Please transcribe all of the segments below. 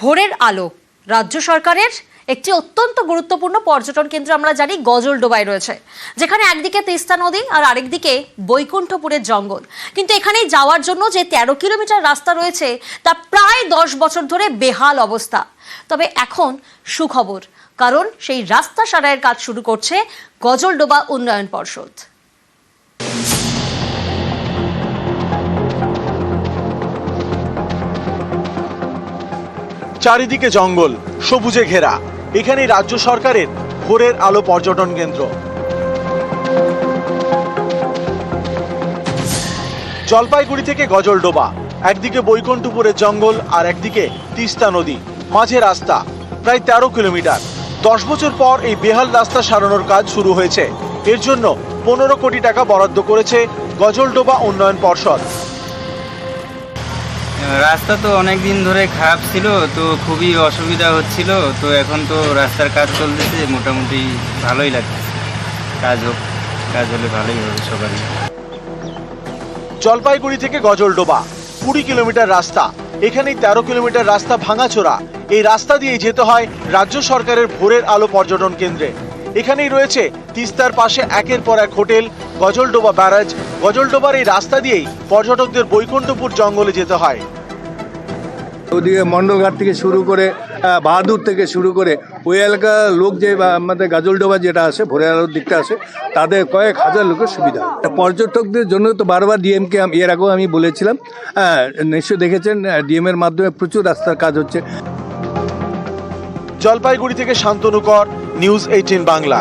ভোরের আলো। রাজ্য সরকারের একটি অত্যন্ত গুরুত্বপূর্ণ পর্যটন কেন্দ্র আমরা জানি গজলডোবায় রয়েছে। যেখানে একদিকে তিস্তা নদী আর আরেকদিকে বৈকুণ্ঠপুরের জঙ্গল। কিন্তু এখানে যাওয়ার জন্য যে তেরো কিলোমিটার রাস্তা রয়েছে, তা প্রায় দশ বছর ধরে বেহাল অবস্থা। তবে এখন সুখবর, কারণ সেই রাস্তা সারাইয়ের কাজ শুরু করছে গজলডোবা উন্নয়ন পর্ষদ। চারিদিকে জঙ্গল, সবুজে ঘেরা। এখানেই রাজ্য সরকারের ভোরের আলো পর্যটন কেন্দ্র। জলপাইগুড়ি থেকে গজলডোবা, একদিকে বৈকুণ্ঠপুরের জঙ্গল আর একদিকে তিস্তা নদী, মাঝে রাস্তা, প্রায় তেরো কিলোমিটার। দশ বছর পর এই বেহাল রাস্তা সারানোর কাজ শুরু হয়েছে। এর জন্য পনেরো কোটি টাকা বরাদ্দ করেছে গজলডোবা উন্নয়ন পর্ষদ। রাস্তা তো অনেক দিন ধরে খারাপ ছিল, তো খুবই অসুবিধা হচ্ছিল, তো এখন তো রাস্তার কাজ চলতেছে, মোটামুটি ভালোই লাগছে কাজ হোক, কাজ হলে ভালোই হবে সবারই। জলপাইগুড়ি থেকে গজলডোবা, কুড়ি কিলোমিটার রাস্তা, এখানেই তেরো কিলোমিটার রাস্তা ভাঙাচোরা। এই রাস্তা দিয়েই যেতে হয় রাজ্য সরকারের ভোরের আলো পর্যটন কেন্দ্রে। এখানেই রয়েছে তিস্তার পাশে একের পর এক হোটেল, গজলডোবা ব্যারাজ। গজলডোবার এই রাস্তা দিয়েই পর্যটকদের বৈকুণ্ঠপুর জঙ্গলে যেতে হয়। ওদিকে মন্ডলঘাট থেকে শুরু করে বাহাদুর থেকে শুরু করে, ওই এলাকার লোক যে আমাদের গাজলডোবা যেটা আছে ভোরে আলোর দিকটা আছে তাদের কয়েক হাজার লোকের সুবিধা পর্যটকদের জন্য তো বারবার ডিএমকে এর আগেও আমি বলেছিলাম হ্যাঁ নিশ্চয়ই দেখেছেন ডিএম এর মাধ্যমে প্রচুর রাস্তার কাজ হচ্ছে। জলপাইগুড়ি থেকে শান্তনু কর নিউজ এইটিন বাংলা।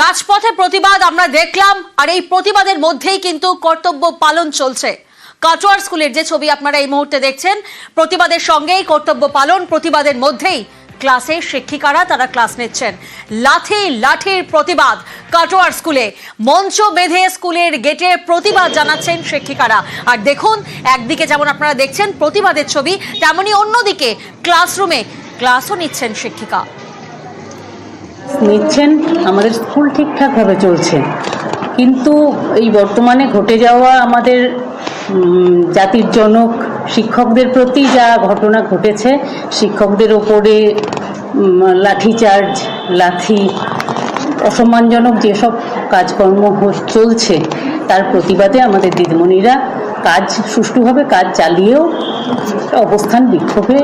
রাজপথে প্রতিবাদ আমরা দেখলাম, আর এই প্রতিবাদের মধ্যেই কিন্তু কর্তব্য পালন চলছে। কাটোয়ার স্কুলের যে ছবি আপনারা এই মুহূর্তে দেখছেন, প্রতিবাদের সঙ্গেই কর্তব্য পালন, প্রতিবাদের মধ্যেই ক্লাসে শিক্ষিকারা তারা ক্লাস নিচ্ছেন। লাঠি লাঠির প্রতিবাদ কাটোয়ার স্কুলে। মঞ্চ বেঁধে স্কুলের গেটে প্রতিবাদ জানাচ্ছেন শিক্ষিকারা। আর দেখুন, একদিকে যেমন আপনারা দেখছেন প্রতিবাদের ছবি, তেমনি অন্যদিকে ক্লাসরুমে ক্লাসও নিচ্ছেন শিক্ষিকা। নিচ্ছেন, আমাদের স্কুল ঠিকঠাকভাবে চলছে। কিন্তু এই বর্তমানে ঘটে যাওয়া আমাদের জাতির জনক শিক্ষকদের প্রতি যা ঘটনা ঘটেছে, শিক্ষকদের ওপরে লাঠিচার্জ, লাঠি, অসম্মানজনক যেসব কাজকর্ম চলছে, তার প্রতিবাদে আমাদের দিদিমণিরা কাজ, সুষ্ঠুভাবে কাজ চালিয়েও অবস্থান বিক্ষোভে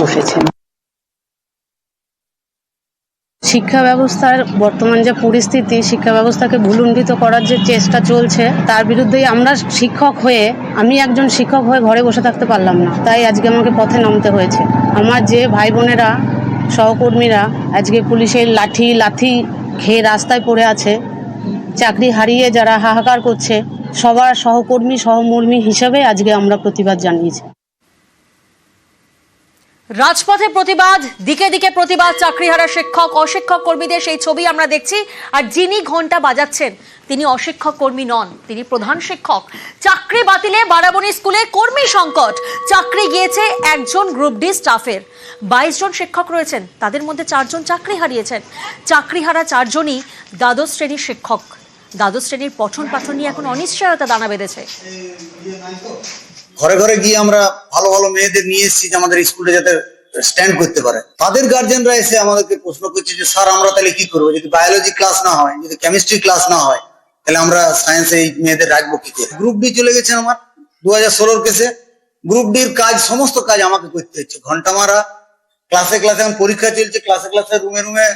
বসেছেন। শিক্ষা ব্যবস্থার বর্তমান যে পরিস্থিতি শিক্ষা ব্যবস্থাকে ভুলুণ্ঠিত করার যে চেষ্টা চলছে, তার বিরুদ্ধেই আমরা শিক্ষক হয়ে, আমি একজন শিক্ষক হয়ে ঘরে বসে থাকতে পারলাম না। তাই আজকে আমাকে পথে নামতে হয়েছে। আমার যে ভাই বোনেরা সহকর্মীরা আজকে পুলিশের লাঠি, লাথি খেয়ে রাস্তায় পড়ে আছে, চাকরি হারিয়ে যারা হাহাকার করছে, সবার সহকর্মী, সহমর্মী হিসেবে আজকে আমরা প্রতিবাদ জানিয়েছি। রাজপথে প্রতিবাদ, দিকে দিকে প্রতিবাদ, চাকরিহারা শিক্ষক, অশিক্ষক কর্মীদের সেই ছবি আমরা দেখছি। আর যিনি ঘণ্টা বাজাচ্ছেন, তিনি অশিক্ষক কর্মী নন, তিনি প্রধান শিক্ষক। চাকরি বাতিলে বারাবণী স্কুলে কর্মী সংকট। চাকরি গিয়েছে একজন গ্রুপ ডি স্টাফের। বাইশ জন শিক্ষক রয়েছেন, তাদের মধ্যে চারজন চাকরি হারিয়েছেন। চাকরিহারা চারজনই দ্বাদশ শ্রেণির শিক্ষক। দ্বাদশ শ্রেণির পঠন পাঠন নিয়ে এখন অনিশ্চয়তা দানা বেঁধেছে। ঘরে ঘরে গিয়ে আমরা ভালো ভালো মেয়েদের নিয়ে এসেছি যে আমাদের স্কুলে যাতে স্ট্যান্ড করতে পারে। তাদের গার্জেনরা এসে আমাদেরকে প্রশ্ন করছে যে, স্যার, আমরা তাহলে কি করব? যদি বায়োলজি ক্লাস না হয়, যদি কেমিস্ট্রি ক্লাস না হয়, তাহলে আমরা সায়েন্সে এই মেয়েদের রাখব কি করে? গ্রুপ ডি চলে গেছে আমার দু হাজার ষোলোর কেসে গ্রুপ ডির কাজ, সমস্ত কাজ আমাকে করতে হচ্ছে। ঘণ্টা মারা ক্লাসে ক্লাসে এখন পরীক্ষা চলছে ক্লাসে ক্লাসে রুমে রুমে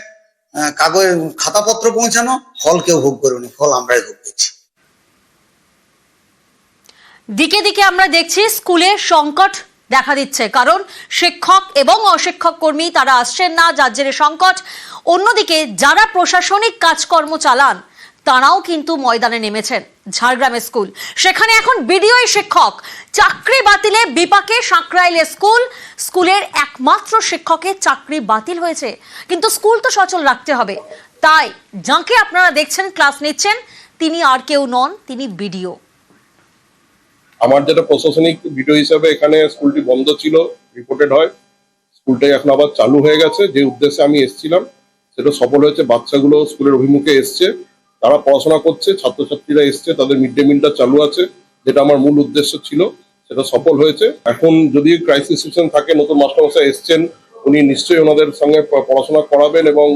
কাগজ, খাতাপত্র পৌঁছানো, ফল কেউ ভোগ করবে ফল আমরাই ভোগ করছি। দিকে দিকে আমরা দেখছি স্কুলে সংকট দেখা দিচ্ছে, কারণ শিক্ষক এবং অশিক্ষক কর্মী তারা আসছেন না, যার জেরে সংকট। অন্যদিকে যারা প্রশাসনিক কাজকর্ম চালান, তারাও কিন্তু ময়দানে নেমেছেন ঝাড়গ্রামে স্কুল। সেখানে এখন বিডিওই শিক্ষক। চাকরি বাতিলে বিপাকে সাঁকরাইলে স্কুল। স্কুলের একমাত্র শিক্ষকের চাকরি বাতিল হয়েছে। কিন্তু স্কুল তো সচল রাখতে হবে। তাই, যাকে আপনারা দেখছেন, ক্লাস নিচ্ছেন, তিনি আর কেউ নন, তিনি বিডিও। আমার যেটা প্রশাসনিক ভিডিও হিসাবে এখানে স্কুলটি বন্ধ ছিল রিপোর্টেড হয়। স্কুলটাই এখন আবার চালু হয়ে গেছে। যে উদ্দেশ্যে আমি এসেছিলাম, সেটা সফল হয়েছে। বাচ্চাগুলো স্কুলের অভিমুখে এসছে। তারা পড়াশোনা করছে, ছাত্রছাত্রীরা এসছে, তাদের মিড ডে মিলটা চালু আছে, যেটা আমার মূল উদ্দেশ্য ছিল, সেটা সফল হয়েছে। এখন যদি ক্রাইসিস সিচুয়েশন থাকে, নতুন মাস্টারমশাই এসছেন, উনি নিশ্চয়ই ওনাদের সঙ্গে পড়াশোনা করাবেন এবং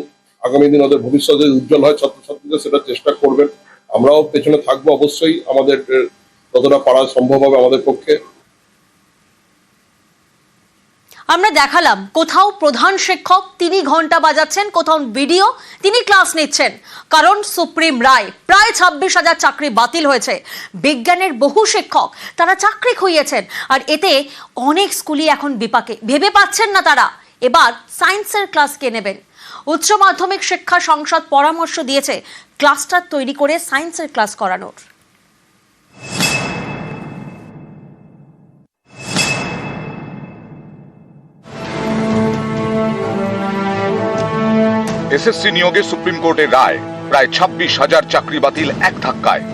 আগামী দিন ওদের ভবিষ্যৎ যদি উজ্জ্বল হয় ছাত্রছাত্রীদের সেটা চেষ্টা করবেন। আমরাও পেছনে থাকব অবশ্যই। আমাদের যতটা পারা সম্ভব হবে আমাদের পক্ষে। আমরা দেখালাম কোথাও প্রধান শিক্ষক তিনি ঘণ্টা বাজাচ্ছেন, কোথাও ভিডিও তিনি ক্লাস নিচ্ছেন। কারণ সুপ্রিম রায় প্রায় ছাব্বিশ হাজার চাকরি বাতিল হয়েছে। বিজ্ঞানের বহু শিক্ষক তারা চাকরি খুইয়েছেন আর এতে অনেক স্কুলই এখন বিপাকে। ভেবে পাচ্ছেন না তারা। এবার সায়েন্সের ক্লাস কে নেবেন? উচ্চ মাধ্যমিক শিক্ষা সংসদ পরামর্শ দিয়েছে ক্লাস্টার তৈরি করে সায়েন্সের ক্লাস করানোর। এসএসসি নিয়োগে সুপ্রিম কোর্টের রায়, প্রায় ছাব্বিশ হাজার চাকরি বাতিল এক ধাক্কায়।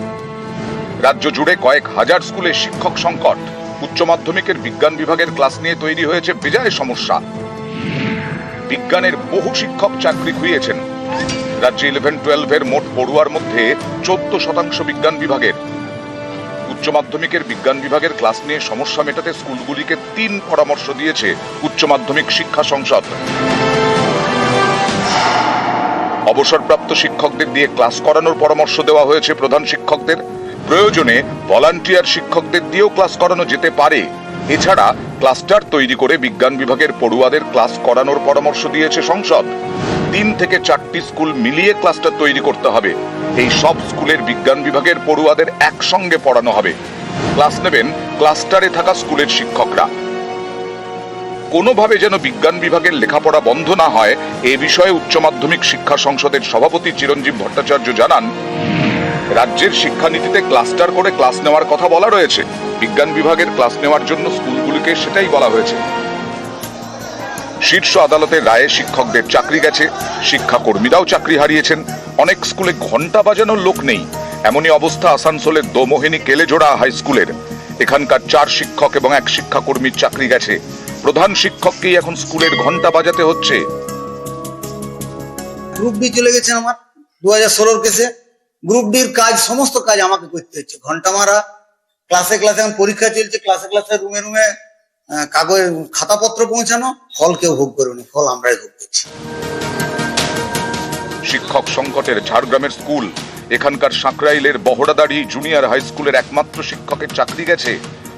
রাজ্য জুড়ে কয়েক হাজার স্কুলে শিক্ষক সংকট। উচ্চ মাধ্যমিকের বিজ্ঞান বিভাগের ক্লাস নিয়ে তৈরি হয়েছে বেজায় সমস্যা। বিজ্ঞানের বহু শিক্ষক চাকরি খুইয়েছেন। রাজ্যে ইলেভেন টুয়েলভের মোট পড়ুয়ার মধ্যে চোদ্দ শতাংশ বিজ্ঞান বিভাগের। উচ্চ মাধ্যমিকের বিজ্ঞান বিভাগের ক্লাস নিয়ে সমস্যা মেটাতে স্কুলগুলিকে তিন পরামর্শ দিয়েছে উচ্চ মাধ্যমিক শিক্ষা সংসদ। অবসরপ্রাপ্ত শিক্ষকদের দিয়ে ক্লাস করানোর পরামর্শ দেওয়া হয়েছে প্রধান শিক্ষকদের। প্রয়োজনে ভলান্টিয়ার শিক্ষকদের দিয়েও ক্লাস করানো যেতে পারে। এছাড়া ক্লাস্টার তৈরি করে বিজ্ঞান বিভাগের পড়ুয়াদের ক্লাস করানোর পরামর্শ দিয়েছে সংসদ। তিন থেকে চারটি স্কুল মিলিয়ে ক্লাস্টার তৈরি করতে হবে। এই সব স্কুলের বিজ্ঞান বিভাগের পড়ুয়াদের একসঙ্গে পড়ানো হবে। ক্লাস নেবেন ক্লাস্টারে থাকা স্কুলের শিক্ষকরা। কোনোভাবে যেন বিজ্ঞান বিভাগের লেখাপড়া বন্ধ না হয়, এ বিষয়ে উচ্চ মাধ্যমিক শিক্ষা সংসদের সভাপতি চিরঞ্জীব ভট্টাচার্য জানান, রাজ্যের শিক্ষানীতিতে ক্লাস্টার করে ক্লাস নেওয়ার কথা বলা রয়েছে। বিজ্ঞান বিভাগের ক্লাস নেওয়ার জন্য স্কুলগুলিকে সেটাই বলা হয়েছে। শীর্ষ আদালতের রায়ে শিক্ষকদের চাকরি গেছে, শিক্ষাকর্মীরাও চাকরি হারিয়েছেন। অনেক স্কুলে ঘণ্টা বাজানোর লোক নেই। এমনই অবস্থা আসানসোলের দোমোহিনী কেলেজোড়া হাই স্কুলের এখানকার চার শিক্ষক এবং এক শিক্ষাকর্মীর চাকরি গেছে। প্রধান শিক্ষককেই এখন স্কুলের ঘণ্টা বাজাতে হচ্ছে। গ্রুপ ডি চলে গেছে আমার দু হাজার ষোলোর কেসে। গ্রুপ ডির কাজ সমস্ত কাজ আমাকে করতে হচ্ছে। ঘণ্টা মারা ক্লাসে ক্লাসে এখন পরীক্ষা চলছে ক্লাসে ক্লাসে রুমে রুমে কাগজ খাতাপত্র পৌঁছানো ফল কেউ ভোগ করবে না ফল আমরাই ভোগ করছি। শিক্ষক সংকটের ঝাড়গ্রামের স্কুল এখানকার সাঁকরাইলের বহড়াদাড়ি জুনিয়র হাই স্কুলের একমাত্র শিক্ষকের চাকরি গেছে।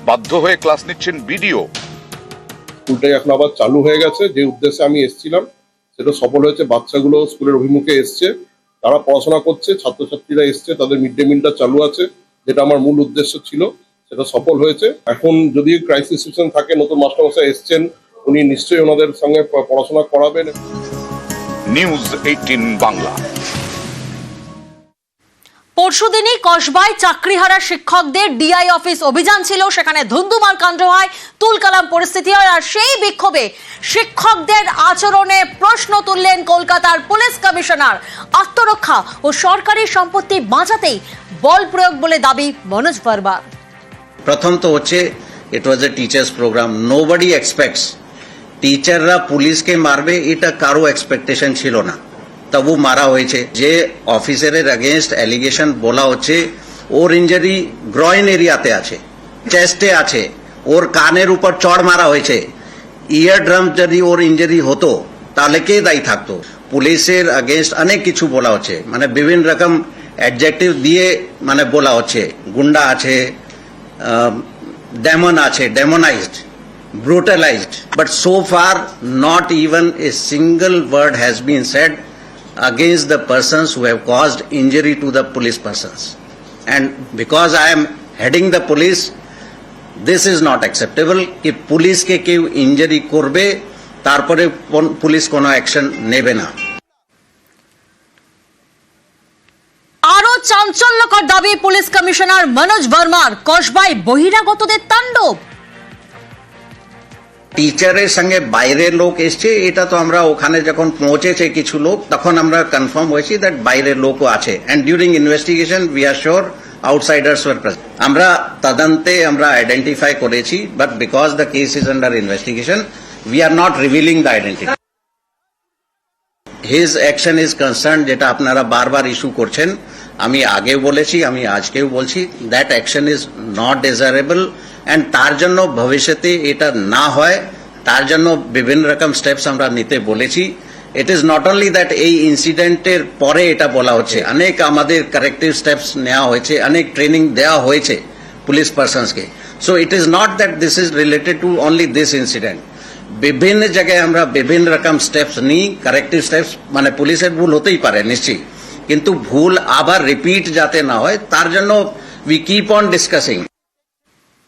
বাধ্য হয়ে ক্লাস নিচ্ছেন বিডিও। স্কুলটাই এখন আবার চালু হয়ে গেছে। যে উদ্দেশ্যে আমি এসেছিলাম, সেটা সফল হয়েছে। বাচ্চাগুলো স্কুলের অভিমুখে এসছে। তারা পড়াশোনা করছে, ছাত্রছাত্রীরা এসছে, তাদের মিড ডে মিলটা চালু আছে, যেটা আমার মূল উদ্দেশ্য ছিল, সেটা সফল হয়েছে। এখন যদি ক্রাইসিস সিচুয়েশন থাকে, নতুন মাস্টারমশাই এসছেন, উনি নিশ্চয়ই ওনাদের সঙ্গে পড়াশোনা করাবেন। নিউজ এইটিন বাংলা পরশুদিনই কসবায় চাকরিহারা শিক্ষকদের ডিআই অফিস অভিযান ছিল, সেখানে ধুন্ধুমার কাণ্ড হয়, তুলকালাম পরিস্থিতি হয়, আর সেই বিক্ষোভে শিক্ষকদের আচরণে প্রশ্ন তুললেন কলকাতার পুলিশ কমিশনার। আত্মরক্ষা ও সরকারি সম্পত্তি বাঁচাতেই বল প্রয়োগ বলে দাবি মনোজ ভার্মার প্রথম তো হচ্ছে it was a teachers program nobody expects টিচাররা পুলিশকে মারবে, এটা কারও এক্সপেকটেশন ছিল না। তবু মারা হয়েছে। যে অফিসারের অ্যাগেনস্ট অ্যালিগেশন বলা হচ্ছে, ওর ইঞ্জারি গ্রয়েন এরিয়াতে আছে চেস্টে আছে, ওর কানের উপর চড় মারা হয়েছে। ইয়ার ড্রাম যদি ওর ইঞ্জারি হতো, তাহলে কে দায়ী থাকতো? পুলিশের অ্যাগেনস্ট অনেক কিছু বলা হচ্ছে। মানে বিভিন্ন রকম অ্যাডজেক্টিভ দিয়ে মানে বলা হচ্ছে। গুন্ডা আছে ডেমন আছে ডেমোনাইজড brutalized, but so far not even a single word has been said against the persons who have caused injury to the police persons. And because I am heading the police, this is not acceptable. If police কে কেউ injury করবে তারপরে police কোনো action নেবে না আরও চাঞ্চল্যকর দাবি পুলিশ কমিশনার মনোজ বর্মার কসবায় বহিরাগতদের তাণ্ডব টিচারের সঙ্গে বাইরের লোক এসছে, এটা তো আমরা ওখানে যখন পৌঁছেছে কিছু লোক, তখন আমরা কনফার্ম হয়েছি দ্যাট বাইরের লোকও আছে। And during investigation we are sure outsiders were আমরা তদন্তে আমরা আইডেন্টিফাই করেছি but because the case is under investigation we are not revealing the identity his action is concern যেটা আপনারা বারবার ইস্যু করছেন, আমি আগেও বলেছি, আমি আজকেও বলছি that action is not desirable and তার জন্য ভবিষ্যতে এটা না হয়, তার জন্য বিভিন্ন রকম স্টেপস আমরা নিতে বলেছি। It is not only that এই ইনসিডেন্টের পরে এটা বলা হচ্ছে, অনেক আমাদের কারেক্টিভ স্টেপস নেওয়া হয়েছে, অনেক ট্রেনিং দেওয়া হয়েছে police পার্সনসকে so it is not that this is related to only this incident বিভিন্ন জায়গায় আমরা বিভিন্ন রকম স্টেপস নিই কারেক্টিভ স্টেপস মানে পুলিশের ভুল হতেই পারে, নিশ্চয়ই। কিন্তু ভুল আবার রিপিট যাতে না হয়, তার জন্য উই কিপ অন ডিসকাসিং